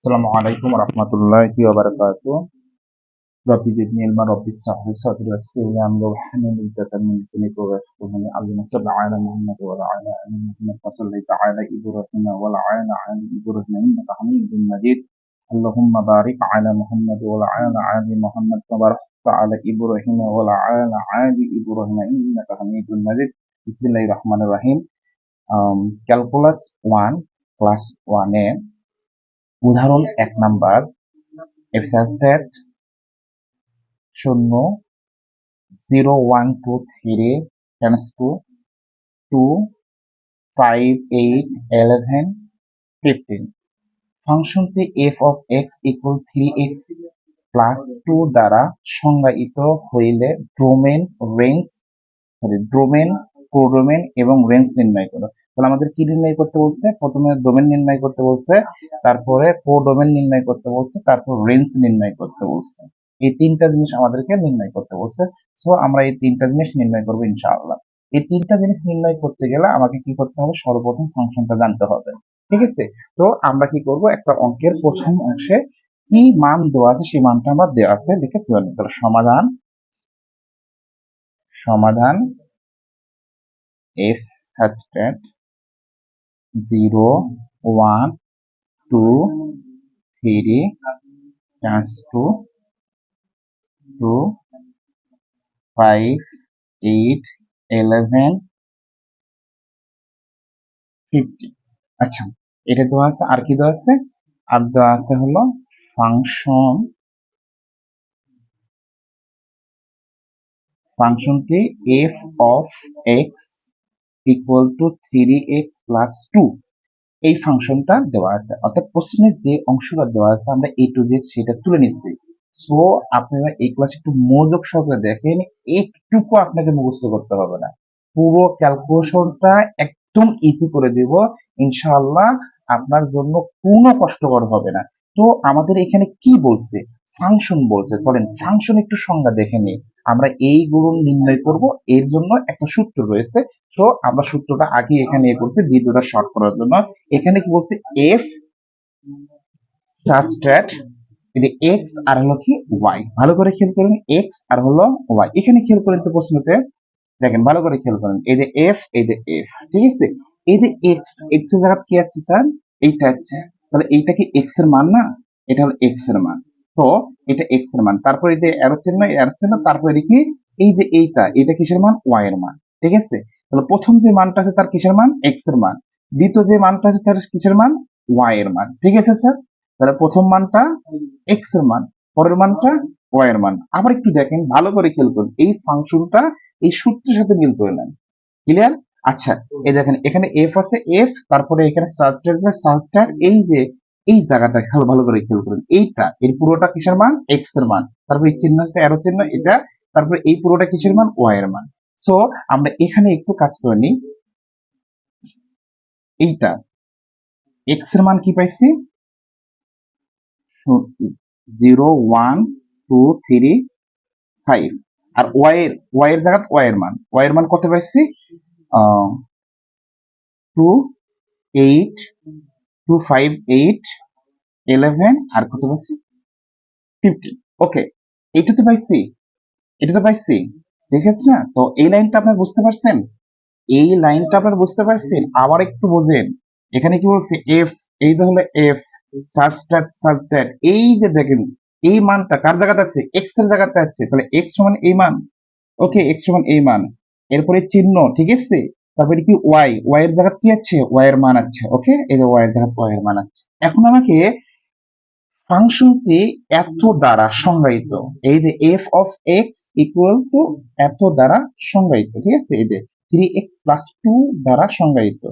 السلام عليكم ورحمة الله وبركاته. رب زدني علما رب اشرح صدر صدري ويسر لي أمري واحلل عقدة من لساني يفقهوا اللهم صل على محمد وعلى على محمد وصلي تعالى إبراهيم وعلى على إبراهيم إنك حميد مجيد. اللهم بارك على محمد وعلى آل محمد وبارك على إبراهيم وعلى آل إبراهيم إنك حميد مجيد. بسم الله الرحمن الرحيم. Um, calculus 1 class 1 এ উদাহরণ এক number এক্সাসডেট শূন্য, zero, one, two, three times two two five eight eleven fifteen ফাংশনটি F of X equal three X plus two দ্বারা সংজ্ঞায়িত হইলে domain range sorry domain codomain এবং range নির্ণয় করো। তাহলে আমাদের কি নির্ণয় করতে বলছে? প্রথমে ডোমেন নির্ণয় করতে বলছে, তারপরে কোডোমেন নির্ণয় করতে বলছে, তারপর রেঞ্জ নির্ণয় করতে বলছে। এই তিনটা জিনিস আমাদেরকে নির্ণয় করতে বলছে। সো আমরা এই তিনটা জিনিস নির্ণয় করব ইনশাআল্লাহ। এই তিনটা জিনিস নির্ণয় করতে গেলে আমাকে কি করতে হবে? সর্বপ্রথম ফাংশনটা জানতে হবে। ঠিক আছে? তো আমরা কি করব? একটা অঙ্কের প্রথম অংশে কি মান দেওয়া আছে, সেই মানটা আমরা দেওয়া আছে, লিখে তুলে নিতে হবে সমাধান সমাধান F hashtag zero one two three times two two five eight eleven fifty আচ্ছা এটা দেওয়া আছে, আর কি দেওয়া আছে? আর দেওয়া আছে হলো ফাংশন ফাংশনটি F of X equal to three X plus two এই ফাংশনটা দেওয়া আছে। অর্থাৎ প্রশ্নের যে অংশটা দেওয়া আছে, আমরা এ টু জেড সেটা তুলে নিচ্ছি। সো আপনারা এই ক্লাস একটু মনোযোগ সহকারে দেখেন, একটুকু আপনাকে মুখস্থ করতে হবে না। পুরো ক্যালকুলেশনটা একদম ইজি করে দিব। ইনশাআল্লাহ আপনার জন্য কোনো কষ্টকর হবে না। তো আমাদের এখানে কি বলছে? ফাংশন বলছে। চলেন ফাংশন একটু সংজ্ঞা দেখে নিই। আমরা এইগুলো নির্ণয় করব, এর জন্য একটা সূত্র রয়েছে। তো আমরা সূত্রটা আগে এখানে এ করছি ভিডিওটা শর্ট করার জন্য। এখানে কি বলছে? এফ সাবস্ট্রাট এটা এক্স আর হলো কি? ওয়াই ভালো করে খেয়াল করুন এক্স আর হলো ওয়াই এখানে খেয়াল করেন তো প্রশ্নতে। দেখেন, ভালো করে খেয়াল করেন। এই যে এফ এই যে এফ ঠিক আছে? এই যে এক্স এক্সের জায়গা কি আছে স্যার এইটা আছে। তাহলে এইটা কি এক্সের মান না? এটা হলো এক্সের মান। তো এটা এক্সের মান। তারপর যে অ্যারো চিহ্ন অ্যারো চিহ্ন, তারপর কি? এই যে এইটা, এটা কিসের মান? ওয়াই এর মান। ঠিক আছে? তাহলে প্রথম যে মানটা আছে তার কিসের মান? এক্সের মান। দ্বিতীয় যে মানটা আছে তার কিসের মান? ওয়াই এর মান। ঠিক আছে, স্যার? তাহলে প্রথম মানটা এক্সের মান, পরের মানটা ওয়াই এর মান। আবার একটু দেখেন, ভালো করে খেয়াল করুন। এই ফাংশনটা এই সূত্রের সাথে মিল করে নেন। ক্লিয়ার আচ্ছা এই দেখেন, এখানে এফ আছে এফ তারপরে এখানে সাবস্টার আছে সাবস্টার এই যে এই জায়গাটা খেয়াল ভালো করে খেয়াল করুন। এইটা, এর পুরোটা কিসের মান? এক্সের মান। তারপর এই চিহ্ন আছে অ্যারো চিহ্ন, এটা। তারপর এই পুরোটা কিসের মান? ওয়াই এর মান। সো আমরা এখানে একটু কাজ করে নিই। এইটা। এক্সের মান কি পাইছি? Zero one two three five আর ওয়াই এর ওয়াই এর জায়গা ওয়াই এর মান। ওয়াই এর মান কত পাইছি? টু এইট আর কত পাইছি? ফিফটিন ওকে এইটা তো পাইছি এটা তো পাইছি না? তো এই লাইনটা আপনার বুঝতে পারছেন? এই লাইনটা বুঝতে পারছেন? আবার একটু বোঝেন। এখানে কি বলছে? এফ এই হলো এফ সাবস্ট্যাট সাবস্ট্যাট এই যে দেখেন, এই মানটা কার জায়গাতে আছে? এক্সের জায়গাতে আছে। তাহলে এক্স সমান এই মান। ওকে এক্স সমান এই মান। এরপরে চিহ্ন, ঠিক আছে? তারপরে কি ওয়াই ওয়াই এর জায়গা কি আছে? ওয়াই এর মান আছে ওকে এই যে ওয়াই এর জায়গা ওয়াই এর মান আছে। এখন আমাকে ফাংশনটি এত দ্বারা সংজ্ঞায়িত, এই যে f of x equal to এত দ্বারা সংজ্ঞায়িত, ঠিক আছে? এই যে থ্রি এক্স প্লাস টু দ্বারা সংজ্ঞায়িত।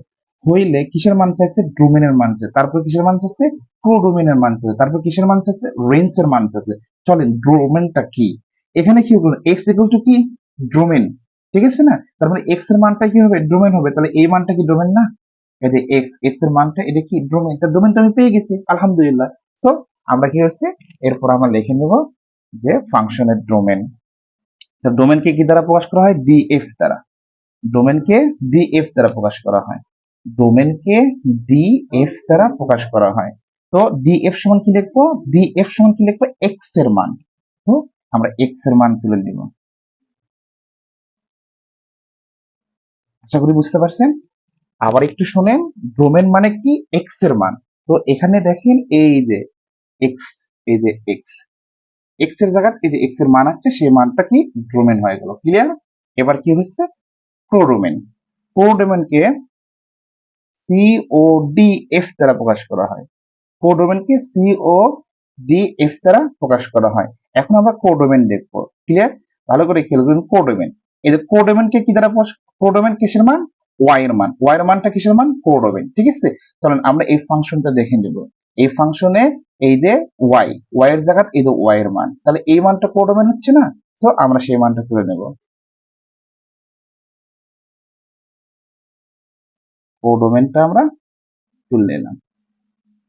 হইলে কিসের মান চাইছে? ডোমেনের মান চাইছে। তারপর কিসের মান চাইছে? প্রো ডোমেনের মান চাইছে। তারপর কিসের মান চাইছে? রেঞ্জ এর মান চাইছে। চলেন ডোমেনটা কি? এখানে কি এক্স ইকুয়াল টু কি? ডোমেন ঠিক আছে না? তারপরে এক্সের মানটা কি হবে? ডোমেন হবে। তাহলে এই মানটা কি ডোমেন না? এই যে এক্স এক্সের মানটা, এটা কি ডোমেন তা ডোমেনটা আমি পেয়ে গেছি, আলহামদুলিল্লাহ। সো আমরা কি হচ্ছে এরপর আমরা লিখে নেব যে ফাংশনের ডোমেন ডোমেনকে কি দ্বারা প্রকাশ করা হয়? ডিএফ দ্বারা। ডোমেনকে ডিএফ দ্বারা প্রকাশ করা হয়। ডোমেন ডোমেনকে ডিএফ দ্বারা প্রকাশ করা হয়। তো ডি এফ সমান কি লিখব? ডিএফ সমান কি লিখব? এক্সের মান। তো আমরা এক্সের মান তুলে নিব আশা করি বুঝতে পারছেন? আবার একটু শোনেন ডোমেন মানে কি? এক্সের মান। তো এখানে দেখেন এই যে এক্স এই যে এক্স এক্সের জায়গা এই যে এক্সের মান আছে, সেই মানটা কি? ডোমেন হয়ে গেল। ক্লিয়ার এবার কি হচ্ছে? প্রোডোমেন প্রোডোমেনকে সি ও ডি এফ দ্বারা প্রকাশ করা হয়। কোডোমেনকে সি ও ডি এফ দ্বারা প্রকাশ করা হয়। এখন আমরা কোডোমেন দেখব। ক্লিয়ার ভালো করে খেয়াল করুন কোডোমেন এই যে কোডোমেনকে কি দ্বারা কোডোমেন কিসের মান? ওয়াই এর মান। ওয়াই এর মানটা কিসের মান? কোডোমেন ঠিক আছে? চলেন আমরা এই ফাংশনটা দেখে নেব। এই ফাংশনে এই যে ওয়াই ওয়াই এর জায়গা এই যে ওয়াই এর মান। তাহলে এই মানটা কোডোমেন হচ্ছে না? তো আমরা সেই মানটা তুলে নেব। কোডোমেনটা আমরা তুলে নিলাম।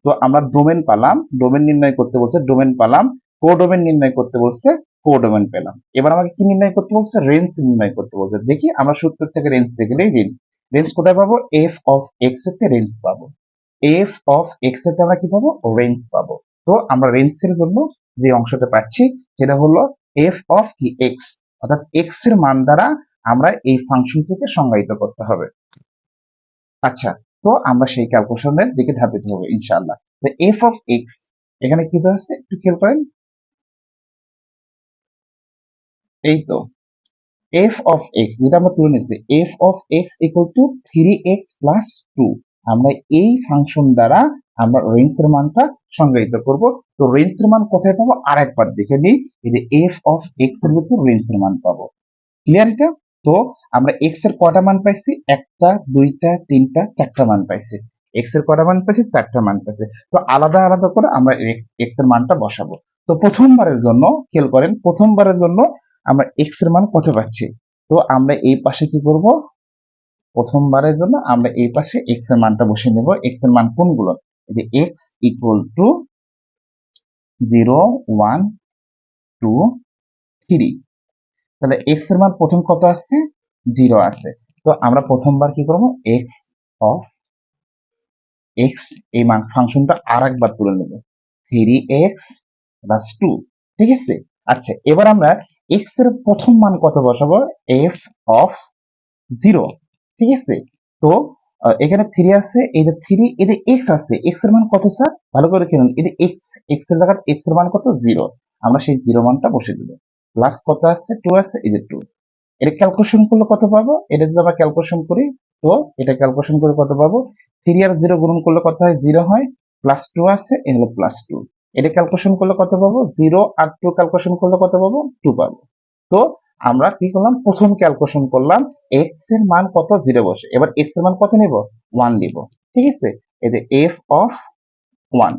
তো আমরা ডোমেন পালাম। ডোমেন নির্ণয় করতে বলছে, ডোমেন পালাম। কোডোমেন নির্ণয় করতে বলছে কোডোমেন পেলাম। এবার আমাকে কি নির্ণয় করতে বলছে? রেঞ্জ নির্ণয় করতে বলছে। দেখি আমরা সূত্র থেকে রেঞ্জ দেখলেই রেঞ্জ রেঞ্জ কোথায় পাবো? এফ অফ এক্স এতে রেঞ্জ পাবো। এফ অফ এক্স এতে আমরা কি পাবো? রেঞ্জ পাবো। তো আমরা রেঞ্জের জন্য যে অংশটা পাচ্ছি, সেটা হলো এফ অফ কি? এক্স অর্থাৎ এক্সের মান দ্বারা আমরা এই ফাংশনটিকে সংজ্ঞায়িত করতে হবে। আচ্ছা তো আমরা সেই ক্যালকুলেশনের দিকে ধাবিত হবে, ইনশাআল্লাহ। তো এফ অফ এক্স এখানে কি দেওয়া আছে? একটু খেয়াল করেন। এই তো এফ অফ এক্স যেটা আমরা তুলে নিচ্ছি f of x equal to three x plus two আমরা এই ফাংশন দ্বারা আমরা রেঞ্জের মানটা সংজ্ঞায়িত করব। তো রেঞ্জের মান কোথায় পাবো? আর একবার দেখে নিই যে এফ অফ এক্সের ভিতর রেঞ্জের মান পাবো। ক্লিয়ার এটা? তো আমরা এক্সের কটা মান পাইছি? একটা, দুইটা, তিনটা, চারটা মান পাইছি। এক্সের কটা মান পাইছি? চারটা মান পাইছি। তো আলাদা আলাদা করে আমরা এক্সের মানটা বসাবো। তো প্রথমবারের জন্য, খেয়াল করেন, প্রথমবারের জন্য আমরা এক্সের মান কত পাচ্ছি? তো আমরা এই পাশে কি করব? প্রথমবারের জন্য আমরা এই পাশে এক্সের মানটা বসিয়ে নেব। এক্সের মান কোনগুলো? যে x equal to zero one two three তাহলে এক্সের মান প্রথম কত আছে জিরো আছে তো আমরা প্রথমবার কি করব? এক্স অফ এক্স এই মান, ফাংশনটা আর একবার তুলে নেব। থ্রি এক্স প্লাস টু ঠিক আছে? আচ্ছা এবার আমরা এক্সের প্রথম মান কত বসাবো? এফ অফ জিরো ঠিক আছে? তো এখানে থ্রি আছে, এই যে থ্রি এতে এক্স আছে এক্সের মান কত স্যার ভালো করে খেলুন। এই এক্স এক্সের জায়গায় এক্সের মান কত? জিরো আমরা সেই জিরো মানটা বসে দেবো। প্লাস কত আছে? টু আছে, এই যে টু এটা ক্যালকুলেশন করলে কত পাবো? এটা যদি আমরা ক্যালকুলেশন করি, তো এটা ক্যালকুলেশন করে কত পাবো? থ্রি আর জিরো গুণন করলে কত হয়? জিরো হয়। প্লাস টু আছে, এ হলো প্লাস টু এটা ক্যালকুলেশন করলে কত পাবো? জিরো আর টু ক্যালকুলেশন করলে কত পাবো? টু পাবো। তো আমরা কি করলাম? প্রথম ক্যালকুলেশন করলাম এক্সের মান কত? জিরো বসে। এবার এক্সের মান কত নিব? ওয়ান নিব। ঠিক আছে? এই যে এফ অফ ওয়ান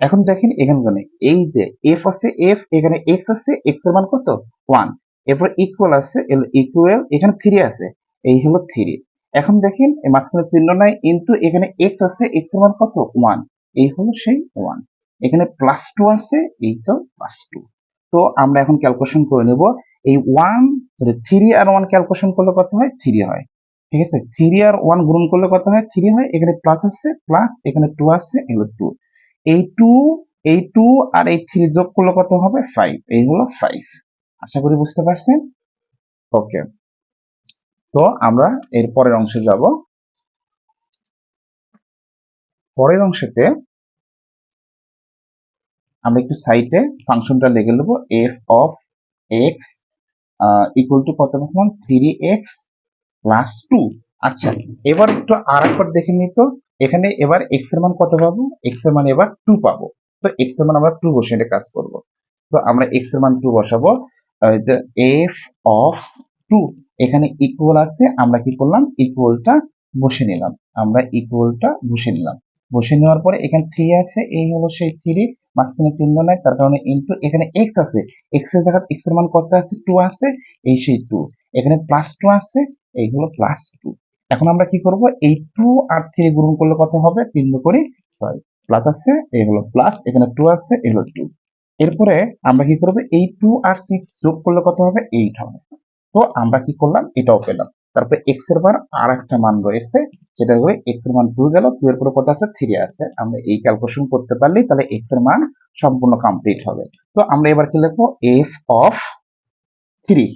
এখন দেখেন এখানে এই যে এফ আছে এফ এখানে এক্স আছে এক্সের মান কত? ওয়ান এরপর ইকুয়াল আছে ইকুয়াল এখানে থ্রি আছে। এই হলো থ্রি এখন দেখেন মাঝখানে চিহ্ন নাই ইন্টু এখানে এক্স আছে এক্সের মান কত? ওয়ান এই হলো সেই ওয়ান এখানে প্লাস টু আছে এইটাও প্লাস টু তো আমরা এখন ক্যালকুলেশন করে নেব, এই ওয়ান থ্রি আর ওয়ান ক্যালকুলেশন করলে কত হয়? থ্রি হয়। ঠিক আছে? থ্রি আর ওয়ান গুণন করলে কত হয়? থ্রি হয়, এখানে প্লাস আছে প্লাস এখানে টু আছে, এগুলো টু এই টু এই টু আর এই থ্রি যোগ করলে কত হবে? ফাইভ এই হলো ফাইভ আশা করি বুঝতে পারছেন? ওকে তো আমরা এর পরের অংশে যাব। পরের অংশেতে আমরা একটু সাইটে ফাংশনটা লেগে নেব f of x equal to কত পাচ্ছিলাম থ্রি এক্স প্লাস টু আচ্ছা এবার একটু আর একবার দেখে নিই তো। এখানে এবার এক্সের মান কত পাবো? এক্সের মান এবার টু পাবো। তো এক্সের মান আমরা টু বসে এটা কাজ করব। তো আমরা এক্সের মান টু বসাবো। এফ অফ টু এখানে ইকুয়াল আছে, আমরা কি করলাম? ইকুয়ালটা বসে নিলাম। আমরা ইকুয়ালটা বসে নিলাম। বসে নেওয়ার পরে এখানে থ্রি আছে, এই হলো সেই থ্রি মাঝখানে চিহ্ন নাই, তার কারণে ইন্টু এখানে এক্স আছে। এক্সের জায়গায় এক্সের মান কত আছে? টু আছে, এই সেই টু এখানে প্লাস টু আছে, এই হলো প্লাস টু এখন আমরা কি করব? এই টু আর থ্রি গুণ করলে কত হবে? তিন করে ছয়। প্লাস আছে, এই হলো প্লাস এখানে টু আছে, এই হলো টু এরপরে আমরা কি করব? এই টু আর সিক্স যোগ করলে কত হবে? এইট হবে। তো আমরা কি করলাম? এটাও পেলাম। তারপরে এক্সের বার আর একটা মান রয়েছে সেটা হলো এক্সের মান টু গেল টু এর পরে কত আছে থ্রি আছে। আমরা এই ক্যালকুলেশন করতে পারলেই তাহলে এক্সের মান সম্পূর্ণ কমপ্লিট হবে। তো আমরা এবার কি লিখব? এফ অফ থ্রি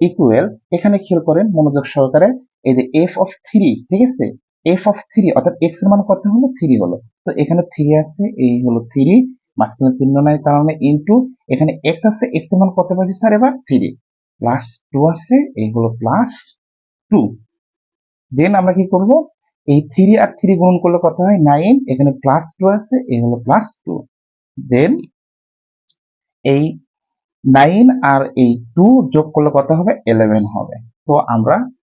ইকুয়াল এখানে খেয়াল করেন মনোযোগ সহকারে, এই যে এফ অফ থ্রি ঠিক আছে? এফ অফ থ্রি অর্থাৎ এক্সের মান কত হলো? থ্রি হলো। তো এখানে থ্রি আছে, এই হলো থ্রি মাঝখানে চিহ্ন নাই কারণে ইনটু এখানে এক্স আছে এক্সের মান কত পাচ্ছি স্যার এবার থ্রি প্লাস টু আছে এইগুলো প্লাস টু দেন আমরা কি করব? এই থ্রি আর থ্রি গুণন করলে কত হয়? নাইন এখানে প্লাস টু আছে এই হলো প্লাস টু দেন এই নাইন আর এই টু যোগ করলে কত হবে? ইলেভেন হবে। তো আমরা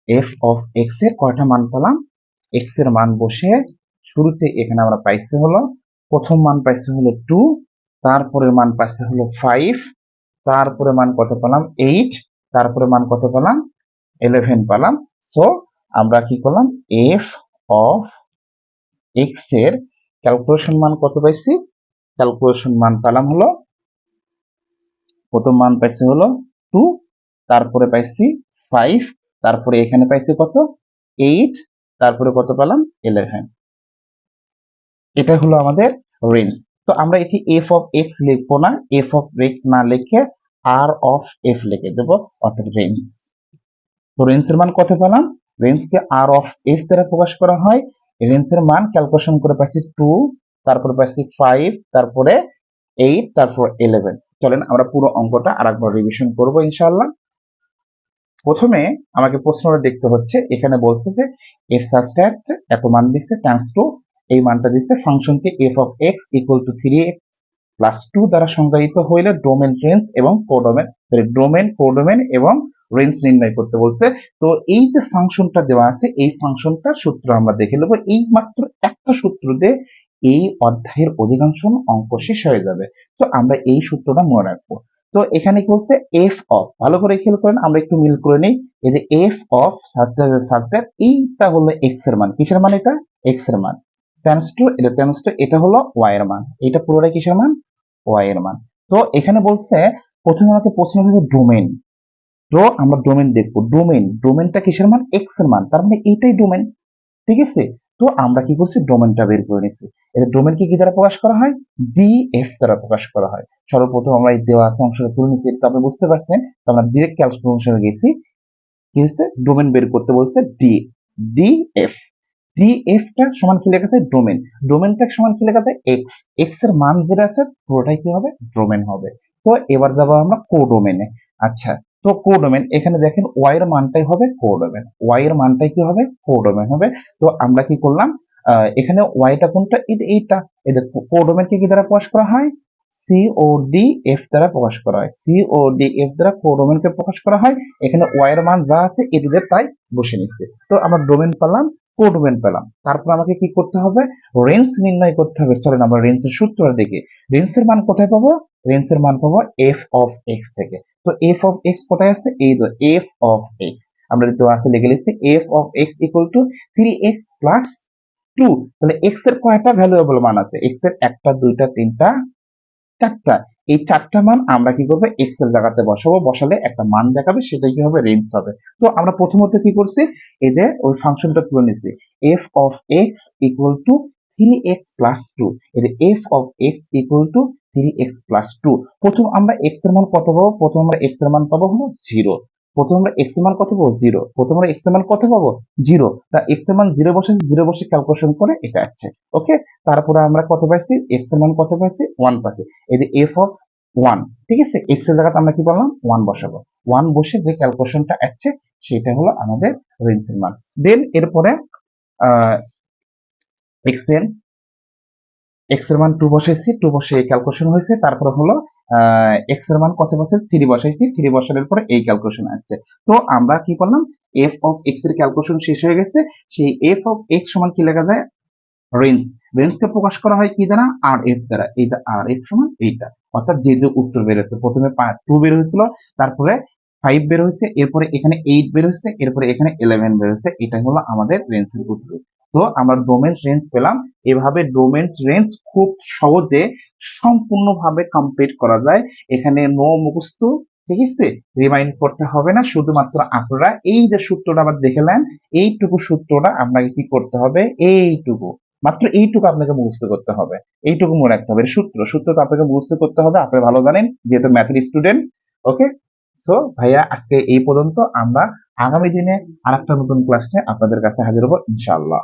এফ অফ এক্সের কয়টা মান পেলাম? এক্সের মান বসে শুরুতে এখানে আমরা পাইছি হলো, প্রথম মান পাইছি হলো টু তারপরের মান পাইছি হলো ফাইভ তারপরে মান কত পেলাম? এইট তারপরে মান কত পেলাম? ইলেভেন পেলাম। সো আমরা কি করলাম? এফ অফ এক্সের ক্যালকুলেশন মান কত পাইছি? ক্যালকুলেশন মান পেলাম হলো, প্রথম মান পাইছি হলো টু তারপরে পাইছি ফাইভ তারপরে এখানে পাইছি কত? এইট তারপরে কত পেলাম? ইলেভেন এটা হলো আমাদের রেঞ্জ তো আমরা এটি এফ অফ এক্স লিখব না এফ অফ এক্স না লিখে আর অফ এফ লিখে দেব, অর্থাৎ রেঞ্জ তো রেঞ্জের মান কত পেলাম? রেঞ্জকে আর অফ এফ দ্বারা প্রকাশ করা হয়। রেঞ্জের মান ক্যালকুলেশন করে পাইছি টু তারপরে পাইছি ফাইভ তারপরে এইট তারপর ইলেভেন চলেন আমরা পুরো অঙ্কটা আরেকবার রিভিশন করব ইনশাআল্লাহ। প্রথমে আমাকে প্রশ্নটা দেখতে হচ্ছে, এখানে বলছে যে এফ সাবস্ট্রাক্ট এত মান দিচ্ছে টাইমস টু এই মানটা দিচ্ছে ফাংশনকে f of x equal to three x plus two দ্বারা সংজ্ঞায়িত হইলে ডোমেন রেঞ্জ এবং কোডোমেন ডোমেন কোডোমেন এবং রেঞ্জ নির্ণয় করতে বলছে। তো এই যে ফাংশনটা দেওয়া আছে, এই ফাংশনটার সূত্র আমরা দেখে নেব। এই মাত্র একটা সূত্র দিয়ে এই অধ্যায়ের অধিকাংশ অঙ্ক শেষ হয়ে যাবে। তো আমরা এই সূত্রটা মনে রাখব। তো এখানে কি বলছে? এফ অফ ভালো করে খেয়াল করেন, আমরা একটু মিল করে নিই। এই যে এফ অফ সাবস্ক্রাইব সাবস্ক্রাইব এইটা হলো এক্সের মান। কিসের মান এটা? এক্সের মান। টেন্স টু এটা টেন্স টু এটা হলো ওয়াই এর মান। এটা পুরোটাই কিসের মান? ওয়াই এর মান। তো এখানে বলছে, প্রথমে আমাকে প্রশ্ন হচ্ছে ডোমেন তো আমরা ডোমেন দেখব। ডোমেন ডোমেনটা কিসের মান? এক্সের মান। তার মানে এইটাই ডোমেন ঠিক আছে? তো আমরা কি করছি? ডোমেনটা বের করে নিচ্ছি। এটা ডোমেনকে কি দ্বারা প্রকাশ করা হয়? ডি এফ দ্বারা প্রকাশ করা হয়। সর্বপ্রথম আমরা এই দেওয়া আছে অংশটা তুলে নিচ্ছি। তো আপনি বুঝতে পারছেন। তো আমরা ডিরেক্ট ক্যালকুলেশনে গেছি। কি হচ্ছে? ডোমেন বের করতে বলছে ডি ডি এফ ডি এফটা সমান কি লেখা ডোমেন। ডোমেনটা সমান কি লেখা এক্স এক্সের মান যেটা আছে, পুরোটাই কি হবে? ডোমেন হবে। তো এবার যাব আমরা কোডোমেনে আচ্ছা তো কোডোমেন, এখানে দেখেন ওয়াই এর মানটাই হবে কোডোমেন। ওয়াই এর মানটাই কি হবে? কোডোমেন হবে। তো আমরা কি করলাম? এখানে ওয়াইটা কোনটা? এইটা। এই কোডোমেনকে কি দ্বারা প্রকাশ করা হয়? সি ও ডি এফ দ্বারা প্রকাশ করা হয়। সি ও ডি এফ দ্বারা কোডোমেনকে প্রকাশ করা হয়। এখানে ওয়াই এর মান যা আছে এটিদের তাই বসে নিচ্ছে। তো আমরা ডোমেন পেলাম। কোডোমেন পেলাম। তারপর আমাকে কি করতে হবে? রেঞ্জ নির্ণয় করতে হবে। চলেন আমরা রেঞ্জের সূত্রটা দেখি। রেঞ্জের মান কোথায় পাবো? রেঞ্জের মান পাবো এফ অফ এক্স থেকে। তো এফ অফ এক্স কোথায় আছে? এই তো এফ অফ এক্স আমরা তো আছে লিখে লিখছি f of x equal to three x plus two তাহলে এক্সের কয়টা ভ্যালুয়েবল মান আছে? এক্সের একটা, দুইটা, তিনটা, চারটা। এই চারটা মান আমরা কি করব? এক্সেল এর জায়গাতে বসাবো। বসালে একটা মান দেখাবে সেটাই কি হবে রেঞ্জ হবে? তো আমরা প্রথমত কি করছি? এদের ওই ফাংশনটা তুলে নিছি। F of x equal to three x plus two এদের f of x equal to three x plus two প্রথম আমরা এক্সের মান কত পাবো? প্রথম আমরা এক্সের মান পাবো হলো জিরো প্রথম আমরা এক্সের মান কত পাবো? জিরো প্রথম আমরা এক্সের মান কত পাবো? জিরো তা এক্সের মান জিরো বসে জিরো বসে ক্যালকুলেশন করে এটা আসছে ওকে তারপরে আমরা কত পাইছি? এক্সের মান কত পাইছি? ওয়ান পাইছি। এই যে এফ অফ ওয়ান ঠিক আছে? এক্সের জায়গাতে আমরা কি বললাম ওয়ান বসাবো। ওয়ান বসে যে ক্যালকুলেশনটা আসছে সেটা হলো আমাদের রেঞ্জের মান। দেন এরপরে, আহ এক্সের এক্সের মান টু বসাইছি টু বসে এই ক্যালকুলেশন হয়েছে। তারপরে হলো এক্সের মান কত বসে? থ্রি বসাইছি। থ্রি বসানোর পরে এই ক্যালকুলেশন আসছে। তো আমরা কি করলাম? এফ অফ এক্সের ক্যালকুলেশন শেষ হয়ে গেছে। সেই এফ অফ এক্স সমান কি লেখা যায়? রেঞ্জ রেঞ্জকে প্রকাশ করা হয় কি দ্বারা? আর এফ দ্বারা। এইটা আর এফ সমান এইটা। অর্থাৎ যে যে উত্তর বেরোছে প্রথমে টু বের হয়েছিল, তারপরে ফাইভ বের হয়েছে, এরপরে এখানে এইট বের হয়েছে, এরপরে এখানে ইলেভেন বের হয়েছে। এটা হলো আমাদের রেঞ্জের উত্তর। তো আমরা ডোমেন রেঞ্জ পেলাম। এভাবে ডোমেন রেঞ্জ খুব সহজে সম্পূর্ণভাবে কমপ্লিট করা যায়। এখানে নো মুখস্থ, ঠিক আছে? রিমাইন্ড করতে হবে না, শুধুমাত্র আপনারা এই যে সূত্রটা আবার এইটুকু সূত্রটা আপনাকে কি করতে হবে? এইটুকু। মাত্র এইটুকু আপনাকে মুখস্থ করতে হবে। এইটুকু মনে রাখতে হবে। সূত্র। সূত্রটা আপনাকে মুখস্থ করতে হবে, আপনি ভালো জানেন, যেহেতু ম্যাথের স্টুডেন্ট ওকে সো ভাইয়া, আজকে এই পর্যন্ত আমরা আগামী দিনে আরেকটা নতুন ক্লাস নিয়ে আপনাদের কাছে হাজির হব, ইনশাআল্লাহ।